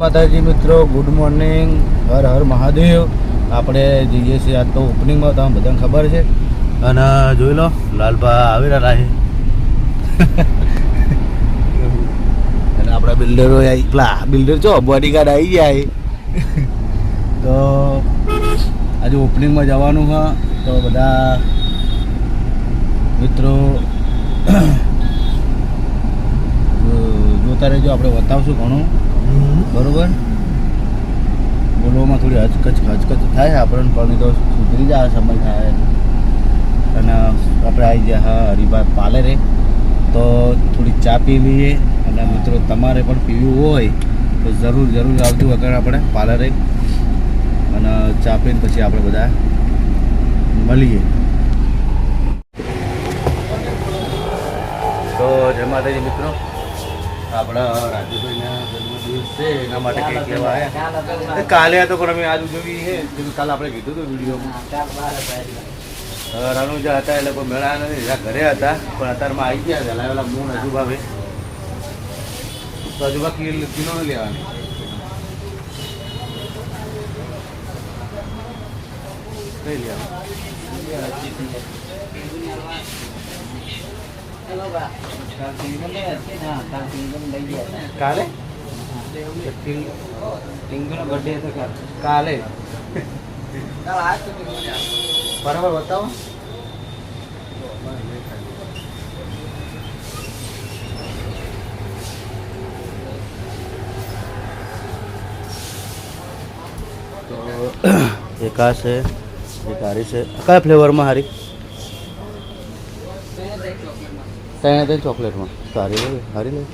માતાજી મિત્રો good morning Har Har Mahadev. આપણે જઈએ છીએ આજ તો ઓપનિંગમાં તમને બધાને ખબર છે. અને જોઈ લો, લાલભા આવી રહ્યા છે. અને આપણા બિલ્ડરો પેલા બિલ્ડર છો બોડીગાર્ડ આવી જાય તો આજે ઓપનિંગમાં જવાનું હા તો બધા મિત્રો જોતા રહેજો, આપણે બતાવશું ઘણું. બરોબર? બોલવામાં થોડી હચકચ હચકચ થાય આપણને, પણ તો સુધરી જાય, સમય થાય. અને આપણે આવી ગયા, હા, હરિભાઈ પાલેરે તો થોડી ચા પી લઈએ. અને મિત્રો, તમારે પણ પીવું હોય, તો જરૂર જરૂર આવજો વગર આપણે પાર્લરે. અને ચા પીને પછી આપણે બધા મળીએ. તો જય માતાજી મિત્રો. આપણા રાજુભાઈના છે એના માટે કેક લેવા આવ્યા. કાલે તો પણ અમે આજ ઉજવી છે જેમ કાલે આપણે કીધું હતું વિડીયોમાં. રણુજા હતા એટલે કોઈ મેળા નથી. ઘરે હતા પણ અત્યારમાં આવી ગયા હતા વહેલા મૂળ હજુભાવે તો હજુ બાકી કિલો લેવાની. કઈ લેવાનું? કાલે? કાલે. બરાબર બતાવો. તો એક છે? એક હારી છે. કયા ફ્લેવરમાં હારી? ત્યાં ત્યાં ચોકલેટમાં. સારી હારી લેવી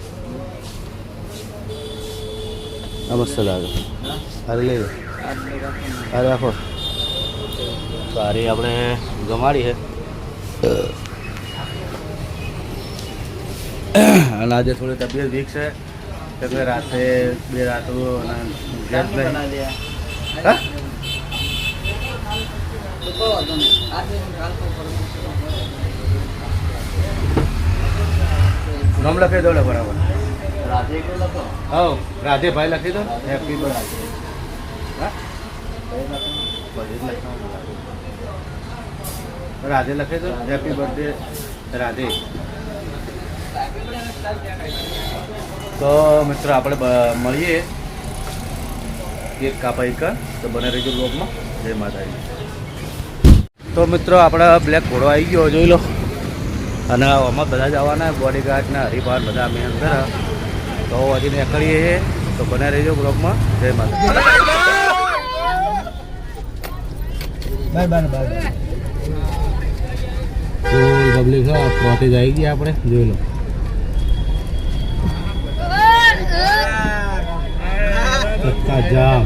આ મસ્ત હારી લઈ હારી રાખો સારી આપણે ગમાડી છે અને આજે થોડી તબિયત વીક છે. એટલે રાતે બે રાતો અને ગેસ નહીં. હા? નામ લખી દો ને બરાબર? હા રાધે ભાઈ લખી? દો હેપી બર્થડે રાધે. લખી દો. Happy birthday Radhe. તો મિત્રો આપણે મળીએ કેક કાપાઈ એક તો બને રહીજો બ્લોગમાં જય માતાજી. તો મિત્રો આપણા બ્લેક ઘોડો આવી ગયો જોઈ લો. અને આમાં બધા જવાના બોડીગાર્ડ ને હરિભાર બધા અમે અંદર. તો હજી નીકળીએ છીએ. તો બને રહેજો બ્લોગમાં. જય માતા બાય બાય બાય. પબ્લિક છે પોતે જ આવી ગયા આપણે? જોઈ લો. ચક્કા જામ.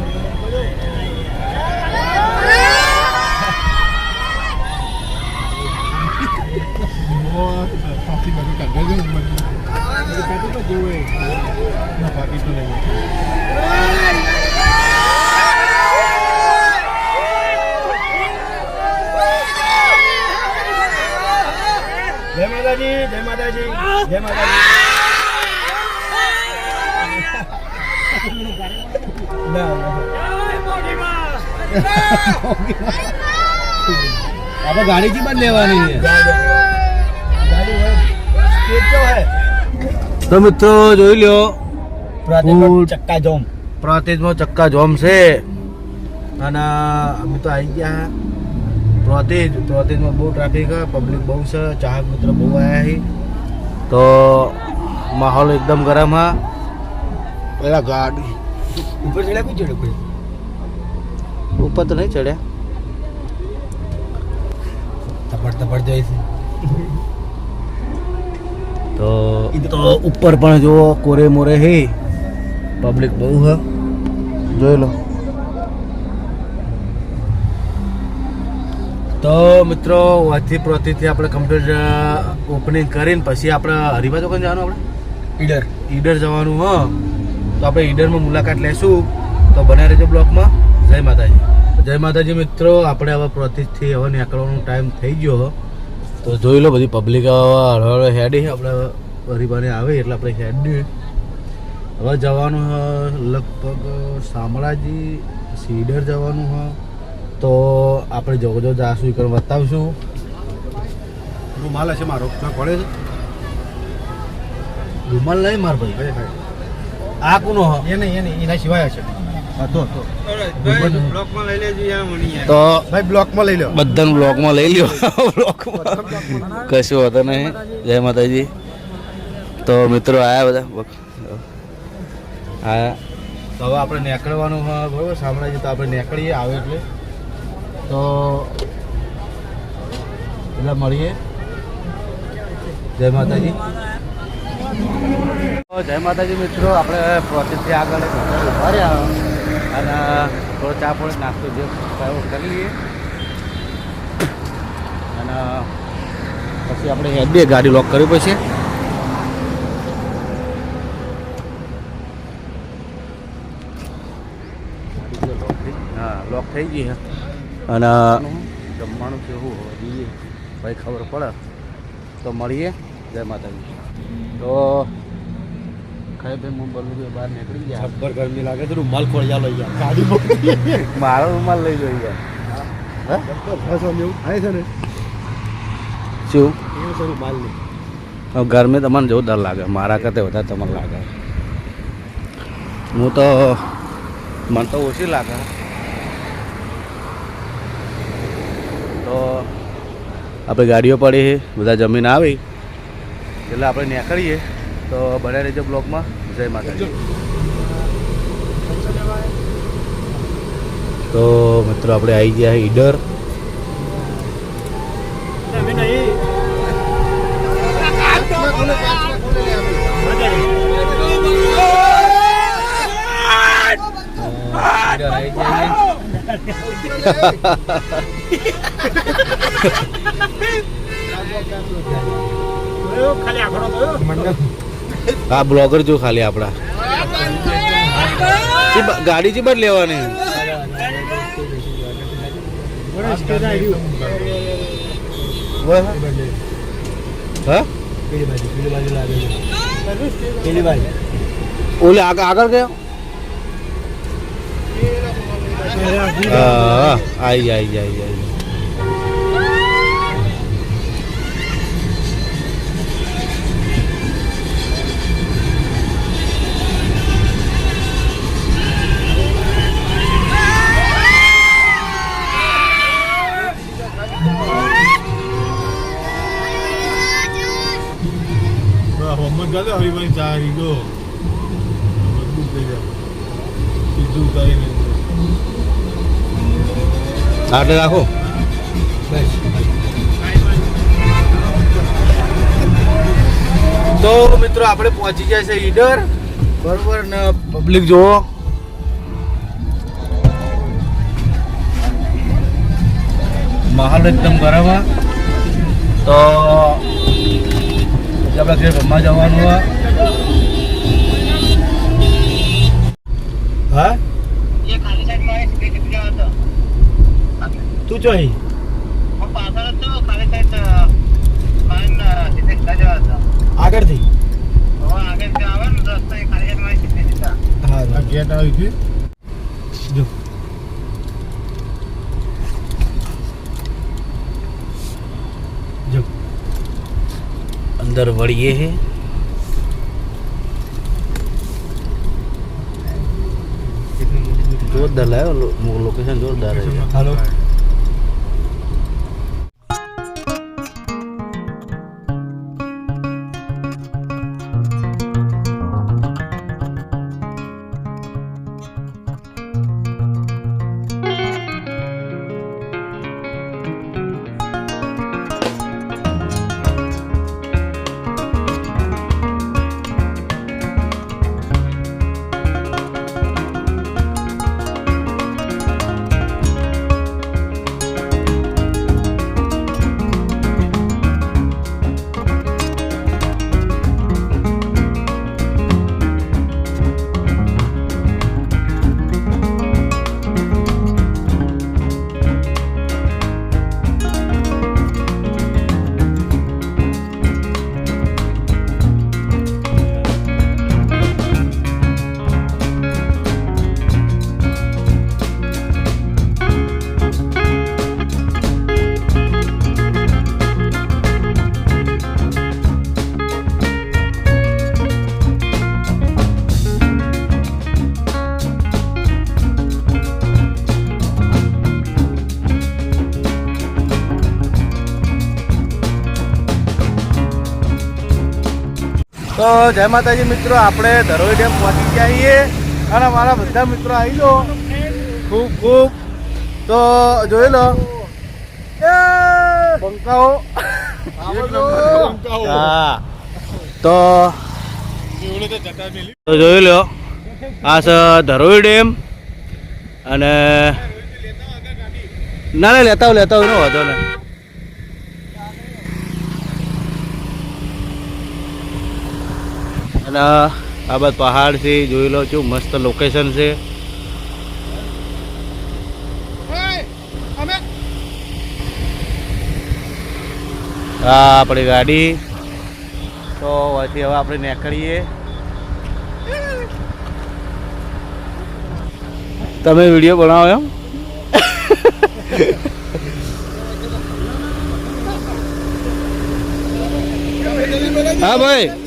જય માતાજી જય માતાજી જય માતાજી ના, ના. આપણે ગાડીથી પણ લેવાની છે તો મિત્રો જોઈ લ્યો. ચક્કા જોમ પ્રાંતિજમાં ચક્કા જોમ છે. અને અમે તો આવી ગયા. પ્રોતેજ પ્રોતેજમાં બહુ ટ્રાફિક પબ્લિક બહુ છે ચાહક મિત્ર બહુ આવ્યા છે. તો માહોલ એકદમ ગરમ હા પેલા ગાડી. ઉપર ચડ્યા કોઈ ચડ્યો કોઈ? ઉપર તો નહીં ચડ્યા. તપડ તપડ જાય છે. તો તો ઉપર પણ જુઓ કોરે મોરે હે. પબ્લિક બહુ હે. જોઈ લો. તો મિત્રો વાથી પ્રતિથી આપણે કમ્પ્યુટર ઓપનિંગ કરીને પછી આપણે હરિભા ચોકન જવાનું આપણે? ઈડર. ઈડર જવાનું હ. તો આપણે ઈડરમાં મુલાકાત લેશું. તો બને રહેજો બ્લોકમાં. જય માતાજી. જય માતાજી મિત્રો આપણે હવે પ્રતિથી હવે નીકળવાનો ટાઈમ થઈ ગયો હ. તો જોઈ લો બધી પબ્લિક હળહળ હેડી આપણે હરિભાને આવે એટલે આપણે હેડી હવે જવાનું હ લગભગ શામળાજી સીડર જવાનું હ. તો આપણે જવો જો જાશું એ બતાવશું. રૂમાલ હશે મારો. પડે છે. રૂમાલ નહીં માર ભાઈ. આ કોનો એ નહીં એ નહીં. એના સિવાય હશે. હતો. હતો બ્લોકમાં લઈ લેજો તો ભાઈ બ્લોકમાં લઈ લો બધાને બ્લોકમાં લઈ લ્યો. બ્લોકમાં. કશું હોતો નહીં. જય માતાજી. તો મિત્રો આયા બધા. હા. તો હવે આપણે નીકળવાનું બરાબર સાંભળાય તો આપણે નીકળીએ આવે એટલે. તો એટલે મળીએ. જય માતાજી. તો જય માતાજી મિત્રો આપણે પ્રોસેસથી આગળ ઊભા રહ્યા. અને થોડો ચા પોણી નાસ્તો જે ખાવો કરી લઈએ. અને પછી આપણે હેડ બે ગાડી લોક કરવી પડશે. હા લોક થઈ ગઈ છે અને જમવાનું કેવું હોવા જોઈએ. ભાઈ ખબર પડે. તો મળીએ. જય માતાજી. તો ખાઈ ભાઈ હું બોલું કે બહાર નીકળી ગયા. જબ્બર ગરમી લાગે છે રૂમાલ ખોળિયા લઈ જાય ગાડી મારો રૂમાલ લઈ જઈ થાય છે ને શું? એવું છે રૂમાલ નહીં ગરમી તમને જોરદાર લાગે. મારા કરતાં વધારે તમને લાગે. હું તો મને તો ઓછી લાગે. તો આપણે ગાડીઓ પડી છે બધા જમીન આવી. એટલે આપણે નીકળીએ. તો બને રહેજો બ્લોકમાં જય માતાજી તો મિત્રો આપણે આવી ગયા ઈડર ઈડર આવી ગયા આ બ્લોગર જો ખાલી આપણા. ગાડી જે બધ લેવાની. ઓલે આગળ ગયો? આઈ આઈ આઈ આઈ. આટલે રાખો તો મિત્રો આપણે પહોંચી ગયા છે ઈડર. બરોબર ને પબ્લિક જુઓ માહોલ એકદમ ગરમ તો આપણે ઘેર રમવા જવાનું હોય હા? તું ચોઈ આગળથી હા ગેટ આવી ગયું જો જો અંદર વળીએ છે જોરદાર લાવ્યો લોકેશન જોરદાર છે જય માતાજી મિત્રો, આપણે ધરોઈ ડેમ પહોંચી ગયા છીએ. અને મારા બધા મિત્રો આવી લો ખૂબ ખૂબ. તો જોઈ લો. બંકાઓ હા. તો તો જોઈ લો. આ છે ધરોઈ ડેમ. અને ના ના, લેતા લેતા હોય એનો વાંધો નહીં. અને આ બધા પહાડ છે જોઈ લો છું મસ્ત લોકેશન છે. હા આપણી ગાડી. તો અહીંથી હવે આપણે નીકળીએ. તમે વીડિયો બનાવો એમ? હા ભાઈ.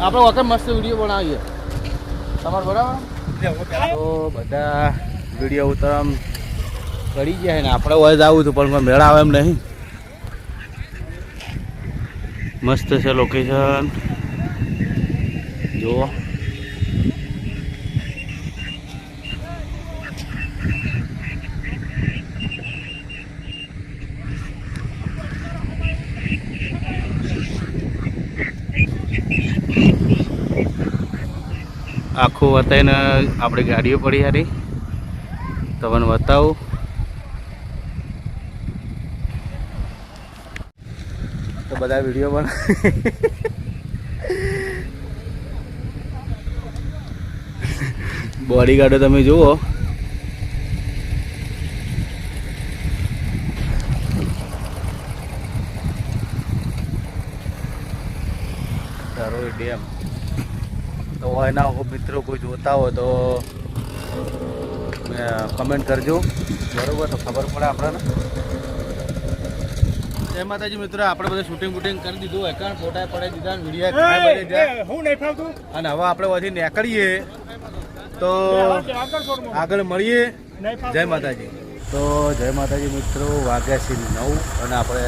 આપણે વખત મસ્ત વીડિયો બનાવીએ. તમારે બરાબર? તો બધા વીડિયો ઉતરમ કરી ગયા છે ને, આપણે હોય જ આવું હતું પણ મેળા આવે એમ નહીં. મસ્ત છે લોકેશન જુઓ. આખું વતાવીને આપણી ગાડીઓ પડી હારી. તમને બતાવું. તો બધા વીડિયો પણ બોડીગાર્ડો તમે જુઓ. ધરોઈ ડેમ તો એના મિત્રો કોઈ જોતા હોય તો કમેન્ટ કરજો. બરોબર તો ખબર પડે આપણને. જય માતાજી મિત્રો આપણે બધું શૂટિંગ બૂટિંગ કરી દીધું. એકાણ ફોટા પડાવી દીધા વીડિયો. હું નહીં ફાવતું. અને હવે આપણે વધી નીકળીએ. તો આગળ મળીએ. જય માતાજી. તો જય માતાજી મિત્રો વાગ્યા છે નવ અને આપણે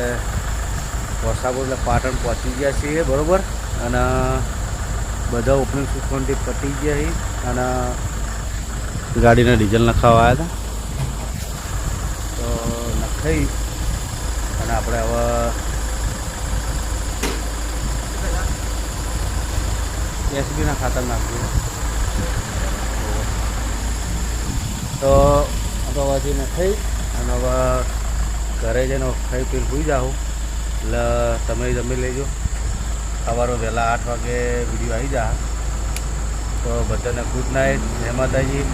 વસાપુર એટલે પાટણ પહોંચી ગયા છીએ બરોબર? અને બધા ઓપનિંગ સુખવંતી પતી ગયા છે અને ગાડીને ડીઝલ નખાવા આવ્યા હતા. તો નખાઈ અને આપણે હવે એસબીના ખાતર નાખ્યું તો આપણે હજી નખાઈ અને હવે ઘરે જઈને ખાઈ પીને સુઈ જાઓ. એટલે તમે જમી લેજો. સવારે વહેલા આઠ વાગે વીડિયો આવી જા. તો બધાને ગુડ નાઇટ જય માતાજી